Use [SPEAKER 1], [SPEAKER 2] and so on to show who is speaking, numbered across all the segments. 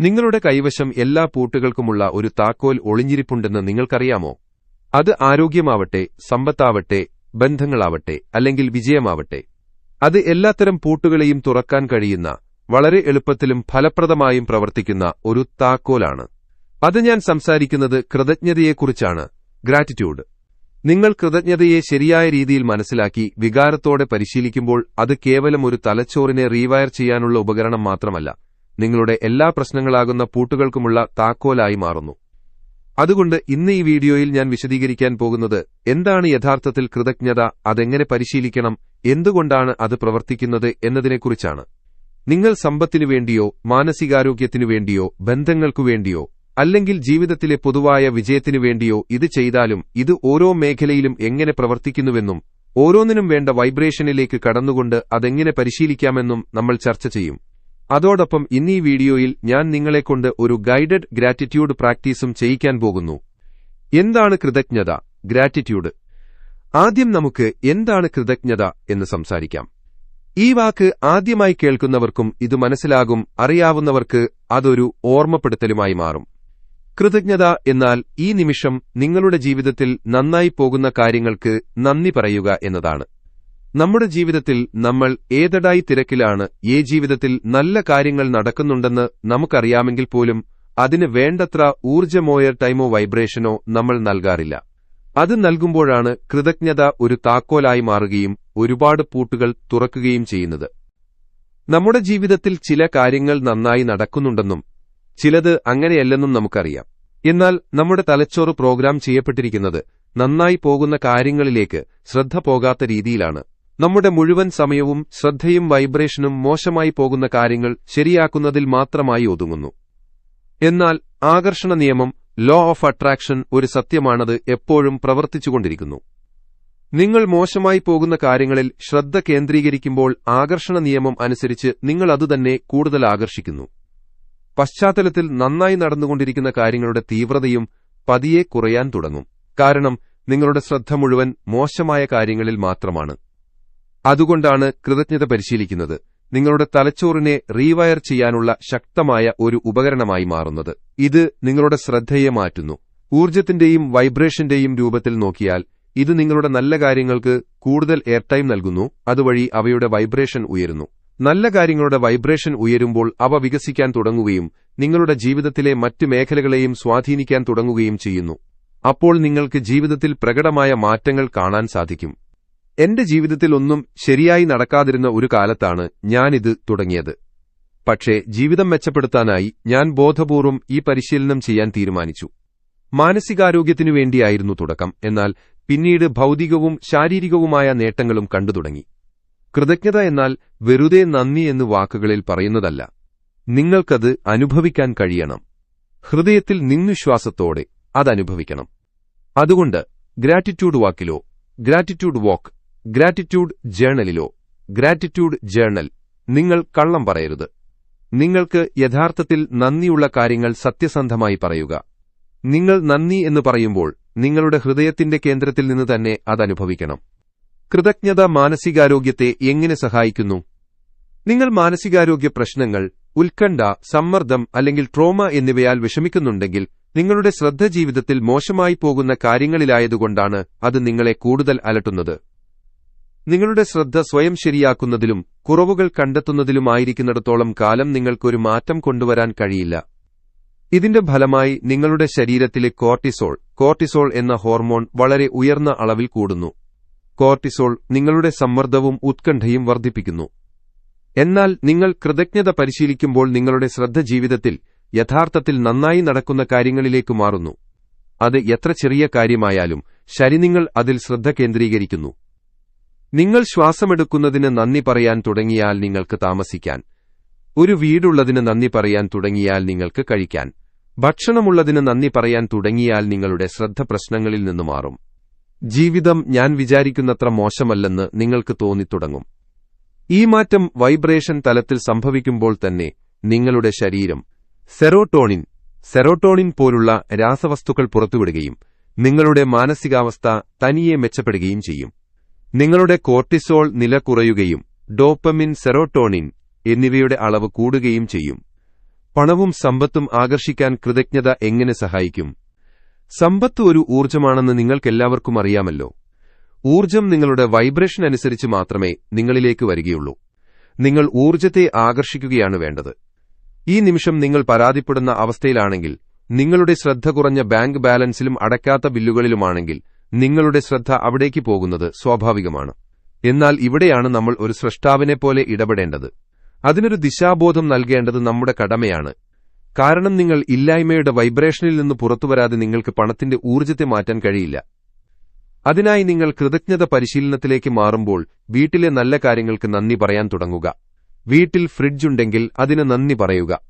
[SPEAKER 1] നിങ്ങളുടെ കൈവശം എല്ലാ പൂട്ടുകൾക്കുമുള്ള ഒരു താക്കോൽ ഒളിഞ്ഞിരിപ്പുണ്ടെന്ന് നിങ്ങൾക്കറിയാമോ? അത് ആരോഗ്യമാവട്ടെ സമ്പത്താവട്ടെ ബന്ധങ്ങളാവട്ടെ അല്ലെങ്കിൽ വിജയമാവട്ടെ. അത് എല്ലാത്തരം പൂട്ടുകളെയും തുറക്കാൻ കഴിയുന്ന വളരെ എളുപ്പത്തിലും ഫലപ്രദമായും പ്രവർത്തിക്കുന്ന ഒരു താക്കോലാണ്. അത് ഞാൻ സംസാരിക്കുന്നത് കൃതജ്ഞതയെക്കുറിച്ചാണ് ഗ്രാറ്റിറ്റ്യൂഡ് നിങ്ങൾ കൃതജ്ഞതയെ ശരിയായ രീതിയിൽ മനസ്സിലാക്കി വികാരത്തോടെ പരിശീലിക്കുമ്പോൾ അത് കേവലം ഒരു തലച്ചോറിനെ റീവയർ ചെയ്യാനുള്ള ഉപകരണം മാത്രമല്ല. നിങ്ങളുടെ എല്ലാ പ്രശ്നങ്ങളാകുന്ന പൂട്ടുകൾക്കുമുള്ള താക്കോലായി മാറുന്നു. അതുകൊണ്ട് ഇന്ന് ഈ വീഡിയോയിൽ ഞാൻ വിശദീകരിക്കാൻ പോകുന്നത് എന്താണ് യഥാർത്ഥത്തിൽ കൃതജ്ഞത അതെങ്ങനെ പരിശീലിക്കണം എന്തുകൊണ്ടാണ് അത് പ്രവർത്തിക്കുന്നത് എന്നതിനെക്കുറിച്ചാണ്. നിങ്ങൾ സമ്പത്തിനു വേണ്ടിയോ മാനസികാരോഗ്യത്തിനു വേണ്ടിയോ ബന്ധങ്ങൾക്കു വേണ്ടിയോ അല്ലെങ്കിൽ ജീവിതത്തിലെ പൊതുവായ വിജയത്തിനു വേണ്ടിയോ ഇത് ചെയ്താലും ഇത് ഓരോ മേഖലയിലും എങ്ങനെ പ്രവർത്തിക്കുന്നുവെന്നും ഓരോന്നിനും വേണ്ട വൈബ്രേഷനിലേക്ക് കടന്നുകൊണ്ട് അതെങ്ങനെ പരിശീലിക്കാമെന്നും നമ്മൾ ചർച്ച ചെയ്യും. അതോടൊപ്പം ഇന്നീ വീഡിയോയിൽ ഞാൻ നിങ്ങളെക്കൊണ്ട് ഒരു ഗൈഡഡ് ഗ്രാറ്റിറ്റ്യൂഡ് പ്രാക്ടീസും ചെയ്യിക്കാൻ പോകുന്നു. എന്താണ് കൃതജ്ഞത? ഗ്രാറ്റിറ്റ്യൂഡ്. ആദ്യം നമുക്ക് എന്താണ് കൃതജ്ഞത എന്ന് സംസാരിക്കാം. ഈ വാക്ക് ആദ്യമായി കേൾക്കുന്നവർക്കും ഇത് മനസ്സിലാകും അറിയാവുന്നവർക്ക് അതൊരു ഓർമ്മപ്പെടുത്തലുമായി മാറും. കൃതജ്ഞത എന്നാൽ ഈ നിമിഷം നിങ്ങളുടെ ജീവിതത്തിൽ നന്നായി പോകുന്ന കാര്യങ്ങൾക്ക് നന്ദി പറയുക എന്നതാണ്. നമ്മുടെ ജീവിതത്തിൽ നമ്മൾ ഏതടായി തിരക്കിലാണ് ഏ ജീവിതത്തിൽ നല്ല കാര്യങ്ങൾ നടക്കുന്നുണ്ടെന്ന് നമുക്കറിയാമെങ്കിൽ പോലും അതിന് വേണ്ടത്ര ഊർജമോയ ടൈമോ വൈബ്രേഷനോ നമ്മൾ നൽകാറില്ല. അത് നൽകുമ്പോഴാണ് കൃതജ്ഞത ഒരു താക്കോലായി മാറുകയും ഒരുപാട് പൂട്ടുകൾ തുറക്കുകയും ചെയ്യുന്നത്. നമ്മുടെ ജീവിതത്തിൽ ചില കാര്യങ്ങൾ നന്നായി നടക്കുന്നുണ്ടെന്നും ചിലത് അങ്ങനെയല്ലെന്നും നമുക്കറിയാം. എന്നാൽ നമ്മുടെ തലച്ചോറ് പ്രോഗ്രാം ചെയ്യപ്പെട്ടിരിക്കുന്നത് നന്നായി പോകുന്ന കാര്യങ്ങളിലേക്ക് ശ്രദ്ധ പോകാത്ത രീതിയിലാണ്. നമ്മുടെ മുഴുവൻ സമയവും ശ്രദ്ധയും വൈബ്രേഷനും മോശമായി പോകുന്ന കാര്യങ്ങൾ ശരിയാക്കുന്നതിൽ മാത്രമായി ഒതുങ്ങുന്നു. എന്നാൽ ആകർഷണ നിയമം ലോ ഓഫ് അട്രാക്ഷൻ ഒരു സത്യമാണത് എപ്പോഴും പ്രവർത്തിച്ചുകൊണ്ടിരിക്കുന്നു. നിങ്ങൾ മോശമായി പോകുന്ന കാര്യങ്ങളിൽ ശ്രദ്ധ കേന്ദ്രീകരിക്കുമ്പോൾ ആകർഷണ നിയമം അനുസരിച്ച് നിങ്ങൾ അതുതന്നെ കൂടുതൽ ആകർഷിക്കുന്നു. പശ്ചാത്തലത്തിൽ നന്നായി നടന്നുകൊണ്ടിരിക്കുന്ന കാര്യങ്ങളുടെ തീവ്രതയും പതിയെ കുറയാൻ തുടങ്ങും. കാരണം നിങ്ങളുടെ ശ്രദ്ധ മുഴുവൻ മോശമായ കാര്യങ്ങളിൽ മാത്രമാണ്. അതുകൊണ്ടാണ് കൃതജ്ഞത പരിശീലിക്കുന്നത്. നിങ്ങളുടെ തലച്ചോറിനെ റീവയർ ചെയ്യാനുള്ള ശക്തമായ ഒരു ഉപകരണമായി മാറുന്നത്. ഇത് നിങ്ങളുടെ ശ്രദ്ധയെ മാറ്റുന്നു. ഊർജത്തിന്റെയും വൈബ്രേഷന്റെയും രൂപത്തിൽ നോക്കിയാൽ ഇത് നിങ്ങളുടെ നല്ല കാര്യങ്ങൾക്ക് കൂടുതൽ എയർ ടൈം നൽകുന്നു അതുവഴി അവയുടെ വൈബ്രേഷൻ ഉയരുന്നു. നല്ല കാര്യങ്ങളുടെ വൈബ്രേഷൻ ഉയരുമ്പോൾ അവ വികസിക്കാൻ തുടങ്ങുകയും നിങ്ങളുടെ ജീവിതത്തിലെ മറ്റ് മേഖലകളെയും സ്വാധീനിക്കാൻ തുടങ്ങുകയും ചെയ്യുന്നു. അപ്പോൾ നിങ്ങൾക്ക് ജീവിതത്തിൽ പ്രകടമായ മാറ്റങ്ങൾ കാണാൻ സാധിക്കും. എന്റെ ജീവിതത്തിൽ ഒന്നും ശരിയായി നടക്കാതിരുന്ന ഒരു കാലത്താണ് ഞാനിത് തുടങ്ങിയത്. പക്ഷേ ജീവിതം മെച്ചപ്പെടുത്താനായി ഞാൻ ബോധപൂർവം ഈ പരിശീലനം ചെയ്യാൻ തീരുമാനിച്ചു. മാനസികാരോഗ്യത്തിനു വേണ്ടിയായിരുന്നു തുടക്കം എന്നാൽ പിന്നീട് ഭൗതികവും ശാരീരികവുമായ നേട്ടങ്ങളും കണ്ടു തുടങ്ങി. കൃതജ്ഞത എന്നാൽ വെറുതെ നന്ദി എന്ന് വാക്കുകളിൽ പറയുന്നതല്ല. നിങ്ങൾക്കത് അനുഭവിക്കാൻ കഴിയണം. ഹൃദയത്തിൽ നിന്നുശ്വാസത്തോടെ അതനുഭവിക്കണം. അതുകൊണ്ട് ഗ്രാറ്റിറ്റ്യൂഡ് വാക്കിലോ ഗ്രാറ്റിറ്റ്യൂഡ് വാക്ക് ഗ്രാറ്റിറ്റ്യൂഡ് ജേണലിലോ ഗ്രാറ്റിറ്റ്യൂഡ് ജേണൽ നിങ്ങൾ കള്ളം പറയരുത്. നിങ്ങൾക്ക് യഥാർത്ഥത്തിൽ നന്ദിയുള്ള കാര്യങ്ങൾ സത്യസന്ധമായി പറയുക. നിങ്ങൾ നന്ദി എന്ന് പറയുമ്പോൾ നിങ്ങളുടെ ഹൃദയത്തിന്റെ കേന്ദ്രത്തിൽ നിന്ന് തന്നെ അതനുഭവിക്കണം. കൃതജ്ഞത മാനസികാരോഗ്യത്തെ എങ്ങനെ സഹായിക്കുന്നു? നിങ്ങൾ മാനസികാരോഗ്യ പ്രശ്നങ്ങൾ ഉത്കണ്ഠ സമ്മർദ്ദം അല്ലെങ്കിൽ ട്രോമ എന്നിവയാൽ വിഷമിക്കുന്നുണ്ടെങ്കിൽ നിങ്ങളുടെ ശ്രദ്ധ ജീവിതത്തിൽ മോശമായി പോകുന്ന കാര്യങ്ങളിലായതുകൊണ്ടാണ് അത് നിങ്ങളെ കൂടുതൽ അലട്ടുന്നത്. നിങ്ങളുടെ ശ്രദ്ധ സ്വയം ശരിയാക്കുന്നതിലും കുറവുകൾ കണ്ടെത്തുന്നതിലുമായിരിക്കുന്നിടത്തോളം കാലം നിങ്ങൾക്കൊരു മാറ്റം കൊണ്ടുവരാൻ കഴിയില്ല. ഇതിന്റെ ഫലമായി നിങ്ങളുടെ ശരീരത്തിലെ കോർട്ടിസോൾ കോർട്ടിസോൾ എന്ന ഹോർമോൺ വളരെ ഉയർന്ന അളവിൽ കൂടുന്നു. കോർട്ടിസോൾ നിങ്ങളുടെ സമ്മർദ്ദവും ഉത്കണ്ഠയും വർദ്ധിപ്പിക്കുന്നു. എന്നാൽ നിങ്ങൾ കൃതജ്ഞത പരിശീലിക്കുമ്പോൾ നിങ്ങളുടെ ശ്രദ്ധ ജീവിതത്തിൽ യഥാർത്ഥത്തിൽ നന്നായി നടക്കുന്ന കാര്യങ്ങളിലേക്ക് മാറുന്നു. അത് എത്ര ചെറിയ കാര്യമായാലും ശരി നിങ്ങൾ അതിൽ ശ്രദ്ധ കേന്ദ്രീകരിക്കുന്നു. നിങ്ങൾ ശ്വാസമെടുക്കുന്നതിന് നന്ദി പറയാൻ തുടങ്ങിയാൽ നിങ്ങൾക്ക് താമസിക്കാൻ. ഒരു വീടുള്ളതിന് നന്ദി പറയാൻ തുടങ്ങിയാൽ നിങ്ങൾക്ക് കഴിക്കാൻ. ഭക്ഷണമുള്ളതിന് നന്ദി പറയാൻ തുടങ്ങിയാൽ നിങ്ങളുടെ ശ്രദ്ധ പ്രശ്നങ്ങളിൽ നിന്ന് മാറും. ജീവിതം ഞാൻ വിചാരിക്കുന്നത്ര മോശമല്ലെന്ന് നിങ്ങൾക്ക് തോന്നിത്തുടങ്ങും. ഈ മാറ്റം വൈബ്രേഷൻ തലത്തിൽ സംഭവിക്കുമ്പോൾ തന്നെ നിങ്ങളുടെ ശരീരം സെറോട്ടോണിൻ സെറോട്ടോണിൻ പോലുള്ള രാസവസ്തുക്കൾ പുറത്തുവിടുകയും നിങ്ങളുടെ മാനസികാവസ്ഥ തനിയെ മെച്ചപ്പെടുകയും ചെയ്യും. നിങ്ങളുടെ കോർട്ടിസോൾ നില കുറയുകയും ഡോപ്പമിൻ സെറോട്ടോണിൻ എന്നിവയുടെ അളവ് കൂടുകയും ചെയ്യും. പണവും സമ്പത്തും ആകർഷിക്കാൻ കൃതജ്ഞത എങ്ങനെ സഹായിക്കും? സമ്പത്ത് ഒരു ഊർജമാണെന്ന് നിങ്ങൾക്കെല്ലാവർക്കും അറിയാമല്ലോ. ഊർജം നിങ്ങളുടെ വൈബ്രേഷൻ അനുസരിച്ച് മാത്രമേ നിങ്ങളിലേക്ക് വരികയുള്ളൂ. നിങ്ങൾ ഊർജത്തെ ആകർഷിക്കുകയാണ് വേണ്ടത്. ഈ നിമിഷം നിങ്ങൾ പരാതിപ്പെടുന്ന അവസ്ഥയിലാണെങ്കിൽ നിങ്ങളുടെ ശ്രദ്ധ കുറഞ്ഞ ബാങ്ക് ബാലൻസിലും അടയ്ക്കാത്ത ബില്ലുകളിലുമാണെങ്കിൽ നിങ്ങളുടെ ശ്രദ്ധ അവിടേക്ക് പോകുന്നത് സ്വാഭാവികമാണ്. എന്നാൽ ഇവിടെയാണ് നമ്മൾ ഒരു സൃഷ്ടാവിനെപ്പോലെ ഇടപെടേണ്ടത്. അതിനൊരു ദിശാബോധം നൽകേണ്ടത് നമ്മുടെ കടമയാണ്. കാരണം നിങ്ങൾ ഇല്ലായ്മയുടെ വൈബ്രേഷനിൽ നിന്ന് പുറത്തുവരാതെ നിങ്ങൾക്ക് പണത്തിന്റെ ഊർജത്തെ മാറ്റാൻ കഴിയില്ല. അതിനായി നിങ്ങൾ കൃതജ്ഞത പരിശീലനത്തിലേക്ക് മാറുമ്പോൾ വീട്ടിലെ നല്ല കാര്യങ്ങൾക്ക് നന്ദി പറയാൻ തുടങ്ങുക. വീട്ടിൽ ഫ്രിഡ്ജ് ഉണ്ടെങ്കിൽ അതിന് നന്ദി പറയുക.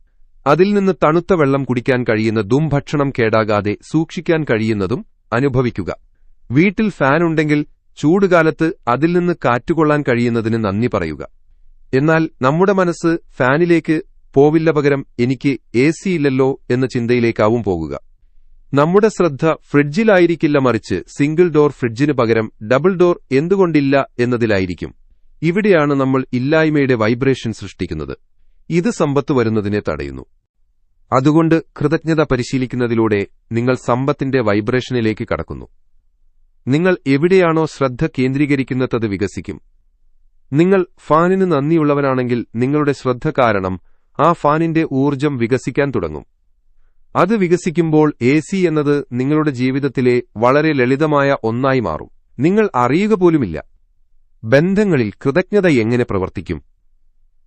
[SPEAKER 1] അതിൽ നിന്ന് തണുത്ത വെള്ളം കുടിക്കാൻ കഴിയുന്ന ദുംഭക്ഷണം കേടാകാതെ സൂക്ഷിക്കാൻ കഴിയുന്നതും അനുഭവിക്കുക. വീട്ടിൽ ഫാൻ ഉണ്ടെങ്കിൽ ചൂടുകാലത്ത് അതിൽ നിന്ന് കാറ്റുകൊള്ളാൻ കഴിയുന്നതിന് നന്ദി പറയുക. എന്നാൽ നമ്മുടെ മനസ്സ് ഫാനിലേക്ക് പോവില്ല പകരം എനിക്ക് എ ഇല്ലല്ലോ എന്ന ചിന്തയിലേക്കാവും പോകുക. നമ്മുടെ ശ്രദ്ധ ഫ്രിഡ്ജിലായിരിക്കില്ല മറിച്ച് സിംഗിൾ ഡോർ ഫ്രിഡ്ജിന് പകരം ഡബിൾ ഡോർ എന്തുകൊണ്ടില്ല എന്നതിലായിരിക്കും. ഇവിടെയാണ് നമ്മൾ ഇല്ലായ്മയുടെ വൈബ്രേഷൻ സൃഷ്ടിക്കുന്നത്. ഇത് സമ്പത്ത് വരുന്നതിനെ തടയുന്നു. അതുകൊണ്ട് കൃതജ്ഞത പരിശീലിക്കുന്നതിലൂടെ നിങ്ങൾ സമ്പത്തിന്റെ വൈബ്രേഷനിലേക്ക് കടക്കുന്നു. നിങ്ങൾ എവിടെയാണോ ശ്രദ്ധ കേന്ദ്രീകരിക്കുന്നത് വികസിക്കും. നിങ്ങൾ ഫാനിന് നന്ദിയുള്ളവനാണെങ്കിൽ നിങ്ങളുടെ ശ്രദ്ധ കാരണം ആ ഫാനിന്റെ ഊർജം വികസിക്കാൻ തുടങ്ങും. അത് വികസിക്കുമ്പോൾ എ എന്നത് നിങ്ങളുടെ ജീവിതത്തിലെ വളരെ ലളിതമായ ഒന്നായി മാറും. നിങ്ങൾ അറിയുക പോലുമില്ല. ബന്ധങ്ങളിൽ കൃതജ്ഞത എങ്ങനെ പ്രവർത്തിക്കും?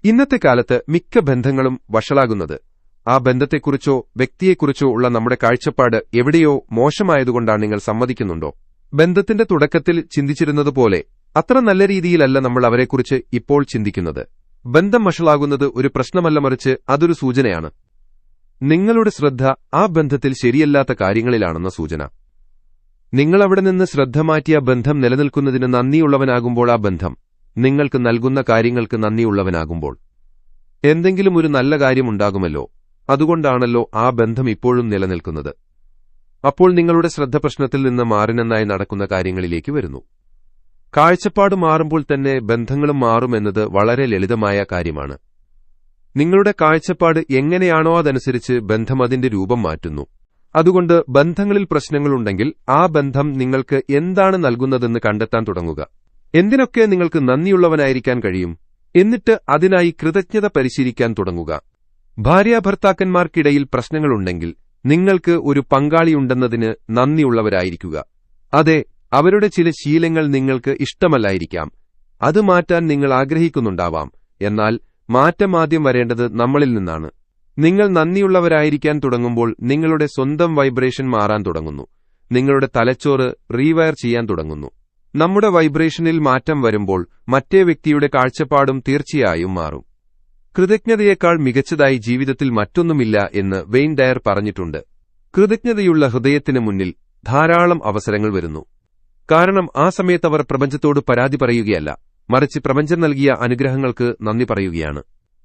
[SPEAKER 1] ഇന്നത്തെ കാലത്ത് മിക്ക ബന്ധങ്ങളും വഷളാകുന്നത് ആ ബന്ധത്തെക്കുറിച്ചോ വ്യക്തിയെക്കുറിച്ചോ ഉള്ള നമ്മുടെ കാഴ്ചപ്പാട് എവിടെയോ മോശമായതുകൊണ്ടാണ് നിങ്ങൾ സമ്മതിക്കുന്നുണ്ടോ? ബന്ധത്തിന്റെ തുടക്കത്തിൽ ചിന്തിച്ചിരുന്നതുപോലെ അത്ര നല്ല രീതിയിലല്ല നമ്മൾ അവരെക്കുറിച്ച് ഇപ്പോൾ ചിന്തിക്കുന്നത്. ബന്ധം വഷളാകുന്നത് ഒരു പ്രശ്നമല്ല മറിച്ച് അതൊരു സൂചനയാണ്. നിങ്ങളുടെ ശ്രദ്ധ ആ ബന്ധത്തിൽ ശരിയല്ലാത്ത കാര്യങ്ങളിലാണെന്ന സൂചന. നിങ്ങൾ അവിടെ നിന്ന് ശ്രദ്ധ മാറ്റിയ ബന്ധം നിലനിൽക്കുന്നതിന് നന്ദിയുള്ളവനാകുമ്പോൾ ആ ബന്ധം. നിങ്ങൾക്ക് നൽകുന്ന കാര്യങ്ങൾക്ക് നന്ദിയുള്ളവനാകുമ്പോൾ. എന്തെങ്കിലും ഒരു നല്ല കാര്യമുണ്ടാകുമല്ലോ അതുകൊണ്ടാണല്ലോ ആ ബന്ധം ഇപ്പോഴും നിലനിൽക്കുന്നത്. അപ്പോൾ നിങ്ങളുടെ ശ്രദ്ധ പ്രശ്നത്തിൽ നിന്ന് മാറിനെന്നായി നടക്കുന്ന കാര്യങ്ങളിലേക്ക് വരുന്നു. കാഴ്ചപ്പാട് മാറുമ്പോൾ തന്നെ ബന്ധങ്ങളും മാറുമെന്നത് വളരെ ലളിതമായ കാര്യമാണ്. നിങ്ങളുടെ കാഴ്ചപ്പാട് എങ്ങനെയാണോ അതനുസരിച്ച് ബന്ധം അതിന്റെ രൂപം മാറ്റുന്നു. അതുകൊണ്ട് ബന്ധങ്ങളിൽ പ്രശ്നങ്ങളുണ്ടെങ്കിൽ ആ ബന്ധം നിങ്ങൾക്ക് എന്താണ് നൽകുന്നതെന്ന് കണ്ടെത്താൻ തുടങ്ങുക. എന്തിനൊക്കെ നിങ്ങൾക്ക് നന്ദിയുള്ളവനായിരിക്കാൻ കഴിയും? എന്നിട്ട് അതിനായി കൃതജ്ഞത പരിശീലിക്കാൻ തുടങ്ങുക. ഭാര്യാഭർത്താക്കന്മാർക്കിടയിൽ പ്രശ്നങ്ങളുണ്ടെങ്കിൽ നിങ്ങൾക്ക് ഒരു പങ്കാളിയുണ്ടെന്നതിന് നന്ദിയുള്ളവരായിരിക്കുക. അതെ അവരുടെ ചില ശീലങ്ങൾ നിങ്ങൾക്ക് ഇഷ്ടമല്ലായിരിക്കാം. അത് മാറ്റാൻ നിങ്ങൾ ആഗ്രഹിക്കുന്നുണ്ടാവാം. എന്നാൽ മാറ്റം ആദ്യം വരേണ്ടത് നമ്മളിൽ നിന്നാണ്. നിങ്ങൾ നന്ദിയുള്ളവരായിരിക്കാൻ തുടങ്ങുമ്പോൾ നിങ്ങളുടെ സ്വന്തം വൈബ്രേഷൻ മാറാൻ തുടങ്ങുന്നു. നിങ്ങളുടെ തലച്ചോറ് റീവയർ ചെയ്യാൻ തുടങ്ങുന്നു. നമ്മുടെ വൈബ്രേഷനിൽ മാറ്റം വരുമ്പോൾ മറ്റേ വ്യക്തിയുടെ കാഴ്ചപ്പാടും തീർച്ചയായും മാറും. കൃതജ്ഞതയേക്കാൾ മികച്ചതായി ജീവിതത്തിൽ മറ്റൊന്നുമില്ല എന്ന് വെയിൻ ഡയർ പറഞ്ഞിട്ടുണ്ട്. കൃതജ്ഞതയുള്ള ഹൃദയത്തിന് മുന്നിൽ ധാരാളം അവസരങ്ങൾ വരുന്നു. കാരണം ആ സമയത്ത് അവർ പ്രപഞ്ചത്തോട് പരാതി പറയുകയല്ല. മറിച്ച് പ്രപഞ്ചം നൽകിയ അനുഗ്രഹങ്ങൾക്ക് നന്ദി പറയുകയാണ്.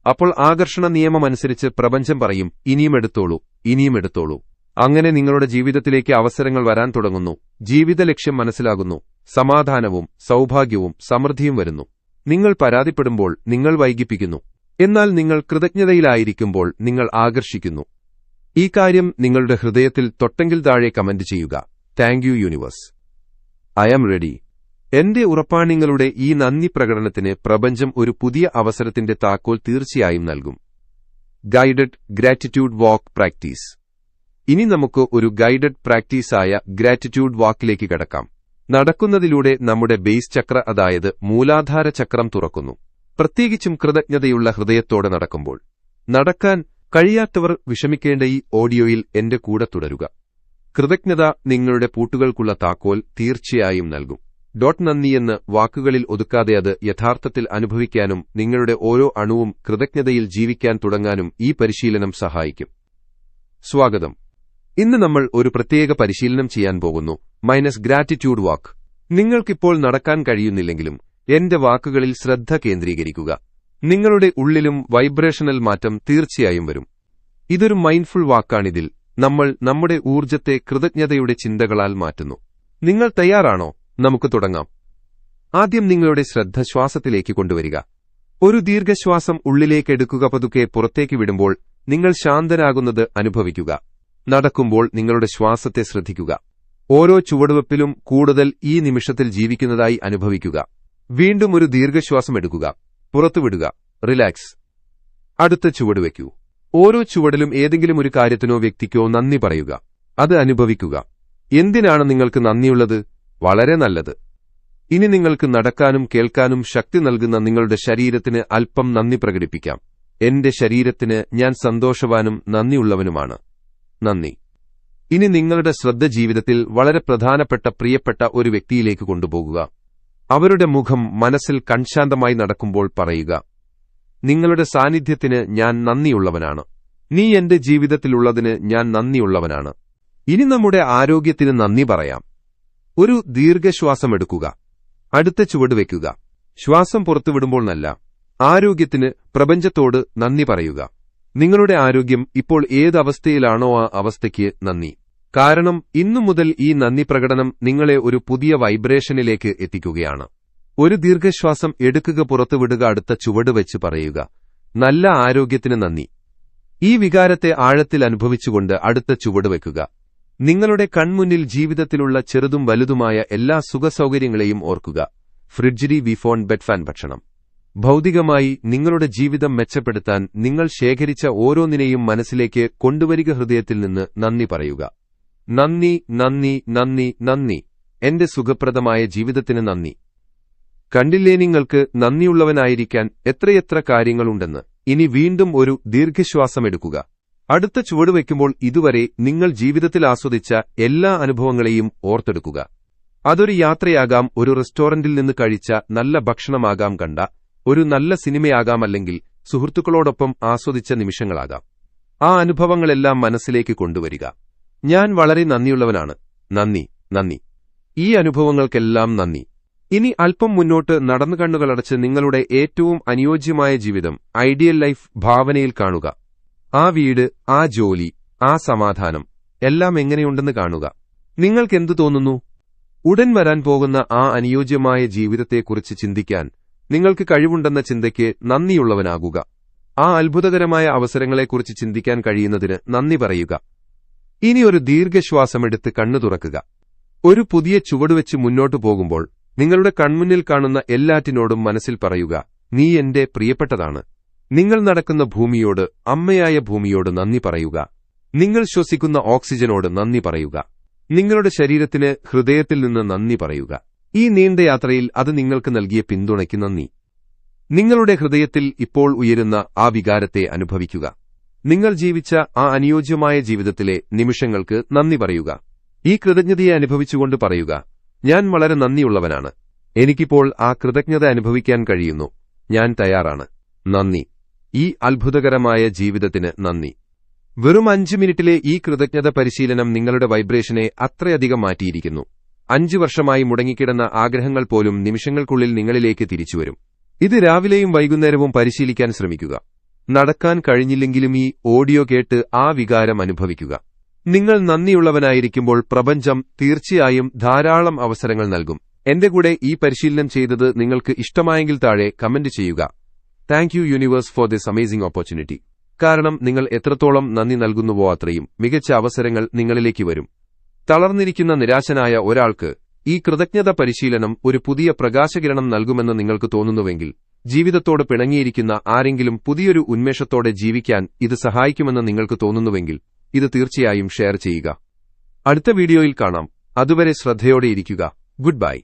[SPEAKER 1] അപ്പോൾ ആകർഷണ നിയമമനുസരിച്ച് പ്രപഞ്ചം പറയും ഇനിയും എടുത്തോളൂ ഇനിയും എടുത്തോളൂ. അങ്ങനെ നിങ്ങളുടെ ജീവിതത്തിലേക്ക് അവസരങ്ങൾ വരാൻ തുടങ്ങുന്നു. ജീവിത ലക്ഷ്യം മനസ്സിലാകുന്നു. സമാധാനവും സൗഭാഗ്യവും സമൃദ്ധിയും വരുന്നു. നിങ്ങൾ പരാതിപ്പെടുമ്പോൾ നിങ്ങൾ വൈകിപ്പിക്കുന്നു. എന്നാൽ നിങ്ങൾ കൃതജ്ഞതയിലായിരിക്കുമ്പോൾ നിങ്ങൾ ആകർഷിക്കുന്നു. ഈ കാര്യം നിങ്ങളുടെ ഹൃദയത്തിൽ തൊട്ടെങ്കിൽ താഴെ കമന്റ് ചെയ്യുക. Thank universe. I am ready. എന്റെ ഉറപ്പാണിങ്ങളുടെ ഈ നന്ദി പ്രകടനത്തിന് പ്രപഞ്ചം ഒരു പുതിയ അവസരത്തിന്റെ താക്കോൽ തീർച്ചയായും നൽകും. Guided gratitude walk practice. ഇനി നമുക്ക് ഒരു ഗൈഡഡ് പ്രാക്ടീസായ ഗ്രാറ്റിറ്റ്യൂഡ് വാക്കിലേക്ക് കടക്കാം. നടക്കുന്നതിലൂടെ നമ്മുടെ ബേസ് ചക്ര അതായത് മൂലാധാര ചക്രം തുറക്കുന്നു. പ്രത്യേകിച്ചും കൃതജ്ഞതയുള്ള ഹൃദയത്തോടെ നടക്കുമ്പോൾ നടക്കാൻ കഴിയാത്തവർ വിഷമിക്കേണ്ട ഈ ഓഡിയോയിൽ എന്റെ കൂടെ തുടരുക. കൃതജ്ഞത നിങ്ങളുടെ പൂട്ടുകൾക്കുള്ള താക്കോൽ തീർച്ചയായും നൽകും. ഡോട്ട് നന്ദിയെന്ന് വാക്കുകളിൽ ഒതുക്കാതെ അത് യഥാർത്ഥത്തിൽ അനുഭവിക്കാനും നിങ്ങളുടെ ഓരോ അണുവും കൃതജ്ഞതയിൽ ജീവിക്കാൻ തുടങ്ങാനും ഈ പരിശീലനം സഹായിക്കും. സ്വാഗതം. ഇന്ന് നമ്മൾ ഒരു പ്രത്യേക പരിശീലനം ചെയ്യാൻ പോകുന്നു. Minus gratitude walk. നിങ്ങൾക്കിപ്പോൾ നടക്കാൻ കഴിയുന്നില്ലെങ്കിലും എന്റെ വാക്കുകളിൽ ശ്രദ്ധ കേന്ദ്രീകരിക്കുക. നിങ്ങളുടെ ഉള്ളിലും വൈബ്രേഷണൽ മാറ്റം തീർച്ചയായും വരും. ഇതൊരു മൈൻഡ്ഫുൾ വാക്കാണിതിൽ നമ്മൾ നമ്മുടെ ഊർജത്തെ കൃതജ്ഞതയുടെ ചിന്തകളാൽ മാറ്റുന്നു. നിങ്ങൾ തയ്യാറാണോ? നമുക്ക് തുടങ്ങാം. ആദ്യം നിങ്ങളുടെ ശ്രദ്ധ ശ്വാസത്തിലേക്ക് കൊണ്ടുവരിക. ഒരു ദീർഘശ്വാസം ഉള്ളിലേക്ക് എടുക്കുക പതുക്കെ പുറത്തേക്ക് വിടുമ്പോൾ നിങ്ങൾ ശാന്തരാകുന്നത് അനുഭവിക്കുക. നടക്കുമ്പോൾ നിങ്ങളുടെ ശ്വാസത്തെ ശ്രദ്ധിക്കുക. ഓരോ ചുവടുവെപ്പിലും കൂടുതൽ ഈ നിമിഷത്തിൽ ജീവിക്കുന്നതായി അനുഭവിക്കുക. വീണ്ടും ഒരു ദീർഘശ്വാസം എടുക്കുക. പുറത്തുവിടുക റിലാക്സ് അടുത്ത ചുവട് വയ്ക്കൂ. ഓരോ ചുവടിലും ഏതെങ്കിലും ഒരു കാര്യത്തിനോ വ്യക്തിക്കോ നന്ദി പറയുക. അത് അനുഭവിക്കുക. എന്തിനാണ് നിങ്ങൾക്ക് നന്ദിയുള്ളത്? വളരെ നല്ലത്. ഇനി നിങ്ങൾക്ക് നടക്കാനും കേൾക്കാനും ശക്തി നൽകുന്ന നിങ്ങളുടെ ശരീരത്തിന് അല്പം നന്ദി പ്രകടിപ്പിക്കാം. എന്റെ ശരീരത്തിന് ഞാൻ സന്തോഷവാനും നന്ദിയുള്ളവനുമാണ്. നന്ദി. ഇനി നിങ്ങളുടെ ശ്രദ്ധ ജീവിതത്തിൽ വളരെ പ്രധാനപ്പെട്ട പ്രിയപ്പെട്ട ഒരു വ്യക്തിയിലേക്ക് കൊണ്ടുപോകുക. അവരുടെ മുഖം മനസ്സിൽ കൺശാന്തമായി നടക്കുമ്പോൾ പറയുക നിങ്ങളുടെ സാന്നിധ്യത്തിന് ഞാൻ നന്ദിയുള്ളവനാണ്. നീ എന്റെ ജീവിതത്തിലുള്ളതിന് ഞാൻ നന്ദിയുള്ളവനാണ്. ഇനി നമ്മുടെ ആരോഗ്യത്തിന് നന്ദി പറയാം. ഒരു ദീർഘശ്വാസമെടുക്കുക അടുത്ത ചുവട് വയ്ക്കുക. ശ്വാസം പുറത്തുവിടുമ്പോൾ നല്ല. ആരോഗ്യത്തിന് പ്രപഞ്ചത്തോട് നന്ദി പറയുക. നിങ്ങളുടെ ആരോഗ്യം ഇപ്പോൾ ഏതവസ്ഥയിലാണോ ആ അവസ്ഥയ്ക്ക് നന്ദി. കാരണം ഇന്നു മുതൽ ഈ നന്ദി പ്രകടനം നിങ്ങളെ ഒരു പുതിയ വൈബ്രേഷനിലേക്ക് എത്തിക്കുകയാണ്. ഒരു ദീർഘശ്വാസം എടുക്കുക പുറത്തുവിടുക അടുത്ത ചുവട് വെച്ച് പറയുക. നല്ല ആരോഗ്യത്തിന് നന്ദി. ഈ വികാരത്തെ ആഴത്തിൽ അനുഭവിച്ചുകൊണ്ട് അടുത്ത ചുവട് വെക്കുക. നിങ്ങളുടെ കൺമുന്നിൽ ജീവിതത്തിലുള്ള ചെറുതും വലുതുമായ എല്ലാ സുഖസൗകര്യങ്ങളെയും ഓർക്കുക. ഫ്രിഡ്ജിരി വിഫോൺ ബെഡ് ഫാൻ ഭക്ഷണം. ഭൗതികമായി നിങ്ങളുടെ ജീവിതം മെച്ചപ്പെടുത്താൻ നിങ്ങൾ ശേഖരിച്ച ഓരോന്നിനെയും മനസ്സിലേക്ക് കൊണ്ടുവരിക ഹൃദയത്തിൽ നിന്ന് നന്ദി പറയുക. നന്ദി നന്ദി നന്ദി നന്ദി. എന്റെ സുഖപ്രദമായ ജീവിതത്തിന് നന്ദി. കണ്ടില്ലേ നിങ്ങൾക്ക് നന്ദിയുള്ളവനായിരിക്കാൻ എത്രയെത്ര കാര്യങ്ങളുണ്ടെന്ന്. ഇനി വീണ്ടും ഒരു ദീർഘശ്വാസമെടുക്കുക. അടുത്ത ചുവടുവെക്കുമ്പോൾ ഇതുവരെ നിങ്ങൾ ജീവിതത്തിൽ ആസ്വദിച്ച എല്ലാ അനുഭവങ്ങളെയും ഓർത്തെടുക്കുക. അതൊരു യാത്രയാകാം ഒരു റെസ്റ്റോറന്റിൽ നിന്ന് കഴിച്ച നല്ല ഭക്ഷണമാകാം കണ്ട ഒരു നല്ല സിനിമയാകാം അല്ലെങ്കിൽ സുഹൃത്തുക്കളോടൊപ്പം ആസ്വദിച്ച നിമിഷങ്ങളാകാം. ആ അനുഭവങ്ങളെല്ലാം മനസ്സിലേക്ക് കൊണ്ടുവരിക. ഞാൻ വളരെ നന്ദിയുള്ളവനാണ്. നന്ദി നന്ദി. ഈ അനുഭവങ്ങൾക്കെല്ലാം നന്ദി. ഇനി അല്പം മുന്നോട്ട് നടന്നു കണ്ണുകളടച്ച് നിങ്ങളുടെ ഏറ്റവും അനുയോജ്യമായ ജീവിതം ഐഡിയൽ ലൈഫ് ഭാവനയിൽ കാണുക. ആ വീട് ആ ജോലി ആ സമാധാനം എല്ലാം എങ്ങനെയുണ്ടെന്ന് കാണുക. നിങ്ങൾക്കെന്തു തോന്നുന്നു? ഉടൻ വരാൻ പോകുന്ന ആ അനുയോജ്യമായ ജീവിതത്തെക്കുറിച്ച് ചിന്തിക്കാൻ നിങ്ങൾക്ക് കഴിവുണ്ടെന്ന ചിന്തയ്ക്ക് നന്ദിയുള്ളവനാകുക. ആ അത്ഭുതകരമായ അവസരങ്ങളെക്കുറിച്ച് ചിന്തിക്കാൻ കഴിയുന്നതിന് നന്ദി പറയുക. ഇനി ഒരു ദീർഘശ്വാസമെടുത്ത് കണ്ണു തുറക്കുക. ഒരു പുതിയ ചുവടുവെച്ച് മുന്നോട്ടു പോകുമ്പോൾ നിങ്ങളുടെ കൺമുന്നിൽ കാണുന്ന എല്ലാറ്റിനോടും മനസ്സിൽ പറയുക നീ എന്റെ പ്രിയപ്പെട്ടതാണ്. നിങ്ങൾ നടക്കുന്ന ഭൂമിയോട് അമ്മയായ ഭൂമിയോട് നന്ദി പറയുക. നിങ്ങൾ ശ്വസിക്കുന്ന ഓക്സിജനോട് നന്ദി പറയുക. നിങ്ങളുടെ ശരീരത്തിന് ഹൃദയത്തിൽ നിന്ന് നന്ദി പറയുക. ഈ നീണ്ട യാത്രയിൽ അത് നിങ്ങൾക്ക് നൽകിയ പിന്തുണയ്ക്ക് നന്ദി. നിങ്ങളുടെ ഹൃദയത്തിൽ ഇപ്പോൾ ഉയരുന്ന ആ വികാരത്തെ അനുഭവിക്കുക. നിങ്ങൾ ജീവിച്ച ആ അനുയോജ്യമായ ജീവിതത്തിലെ നിമിഷങ്ങൾക്ക് നന്ദി പറയുക. ഈ കൃതജ്ഞതയെ അനുഭവിച്ചുകൊണ്ട് പറയുക ഞാൻ വളരെ നന്ദിയുള്ളവനാണ്. എനിക്കിപ്പോൾ ആ കൃതജ്ഞത അനുഭവിക്കാൻ കഴിയുന്നു. ഞാൻ തയ്യാറാണ്. നന്ദി. ഈ അത്ഭുതകരമായ ജീവിതത്തിന് നന്ദി. വെറും അഞ്ച് മിനിറ്റിലെ ഈ കൃതജ്ഞത പരിശീലനം നിങ്ങളുടെ വൈബ്രേഷനെ അത്രയധികം മാറ്റിയിരിക്കുന്നു. അഞ്ചു വർഷമായി മുടങ്ങിക്കിടന്ന ആഗ്രഹങ്ങൾ പോലും നിമിഷങ്ങൾക്കുള്ളിൽ നിങ്ങളിലേക്ക് തിരിച്ചുവരും. ഇത് രാവിലെയും വൈകുന്നേരവും പരിശീലിക്കാൻ ശ്രമിക്കുക. നടക്കാൻ കഴിഞ്ഞില്ലെങ്കിലും ഈ ഓഡിയോ കേട്ട് ആ വികാരം അനുഭവിക്കുക. നിങ്ങൾ നന്ദിയുള്ളവനായിരിക്കുമ്പോൾ പ്രപഞ്ചം തീർച്ചയായും ധാരാളം അവസരങ്ങൾ നൽകും. എന്റെ കൂടെ ഈ പരിശീലനം ചെയ്തത് നിങ്ങൾക്ക് ഇഷ്ടമായെങ്കിൽ താഴെ കമന്റ് ചെയ്യുക. Thank you universe for this amazing opportunity. കാരണം നിങ്ങൾ എത്രത്തോളം നന്ദി നൽകുന്നുവോ അത്രയും മികച്ച അവസരങ്ങൾ നിങ്ങളിലേക്ക് വരും. തളർന്നിരിക്കുന്ന നിരാശനായ ഒരാൾക്ക് ഈ കൃതജ്ഞത പരിശീലനം ഒരു പുതിയ പ്രകാശകിരണം നൽകുമെന്ന് നിങ്ങൾക്ക് തോന്നുന്നുവെങ്കിൽ ജീവിതത്തോട് പിണങ്ങിയിരിക്കുന്ന ആരെങ്കിലും പുതിയൊരു ഉന്മേഷത്തോടെ ജീവിക്കാൻ ഇത് സഹായിക്കുമെന്ന് നിങ്ങൾക്ക് തോന്നുന്നുവെങ്കിൽ ഇത് തീർച്ചയായും ഷെയർ ചെയ്യുക. അടുത്ത വീഡിയോയിൽ കാണാം. അതുവരെ ശ്രദ്ധയോടെ ഇരിക്കുക. Good bye.